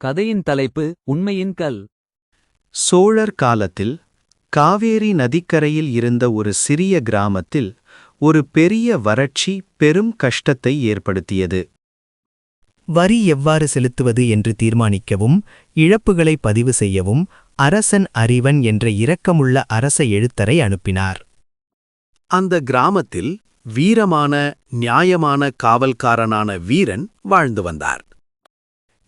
கதையின் தலைப்பு உண்மையின் கல். சோழர் காலத்தில் காவேரி நதிக்கரையில் இருந்த ஒரு சிறிய கிராமத்தில் ஒரு பெரிய வறட்சி பெரும் கஷ்டத்தை ஏற்படுத்தியது. வரி எவ்வாறு செலுத்துவது என்று தீர்மானிக்கவும் இழப்புகளை பதிவு செய்யவும் அரசன் அறிவன் என்ற இரக்கமுள்ள அரச எழுத்தரை அனுப்பினார். அந்த கிராமத்தில் வீரமான நியாயமான காவல்காரனான வீரன் வாழ்ந்து வந்தார்.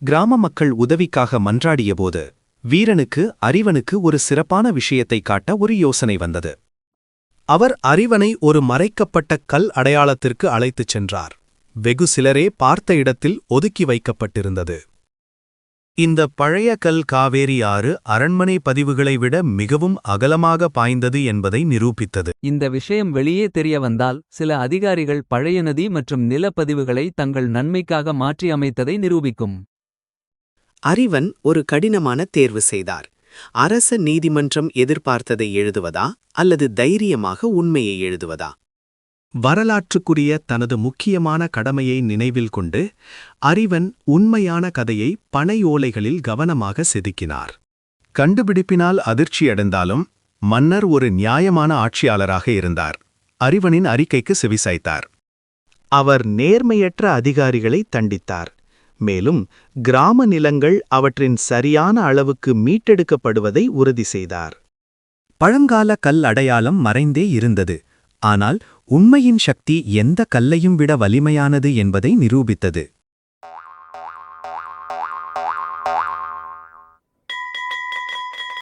கிராம மக்கள் உதவிக்காக மன்றாடியபோது வீரனுக்கு அறிவனுக்கு ஒரு சிறப்பான விஷயத்தை காட்ட ஒரு யோசனை வந்தது. அவர் அறிவனை ஒரு மறைக்கப்பட்ட கல் அடையாளத்திற்கு அழைத்துச் சென்றார். வெகு சிலரே பார்த்த இடத்தில் ஒதுக்கி வைக்கப்பட்டிருந்தது. இந்த பழைய கல் காவேரி ஆறு அரண்மனை பதிவுகளை விட மிகவும் அகலமாக பாய்ந்தது என்பதை நிரூபித்தது. இந்த விஷயம் வெளியே தெரிய வந்தால் சில அதிகாரிகள் பழைய நதி மற்றும் நிலப்பதிவுகளை தங்கள் நன்மைக்காக மாற்றி அமைத்ததை நிரூபிக்கும். அறிவன் ஒரு கடினமான தேர்வு செய்தார். அரச நீதிமன்றம் எதிர்பார்த்ததை எழுதுவதா அல்லது தைரியமாக உண்மையை எழுதுவதா? வரலாற்றுக்குரிய தனது முக்கியமான கடமையை நினைவில் கொண்டு அறிவன் உண்மையான கதையை பனை ஓலைகளில் கவனமாக செதுக்கினார். கண்டுபிடிப்பினால் அதிர்ச்சியடைந்தாலும் மன்னர் ஒரு நியாயமான ஆட்சியாளராக இருந்தார். அறிவனின் அறிக்கைக்கு செவிசாய்த்தார். அவர் நேர்மையற்ற அதிகாரிகளை தண்டித்தார். மேலும் கிராம நிலங்கள் அவற்றின் சரியான அளவுக்கு மீட்டெடுக்கப்படுவதை உறுதி செய்தார். பழங்கால கல் அடையாளம் மறைந்தே இருந்தது. ஆனால் உண்மையின் சக்தி எந்த கல்லையும் விட வலிமையானது என்பதை நிரூபித்தது.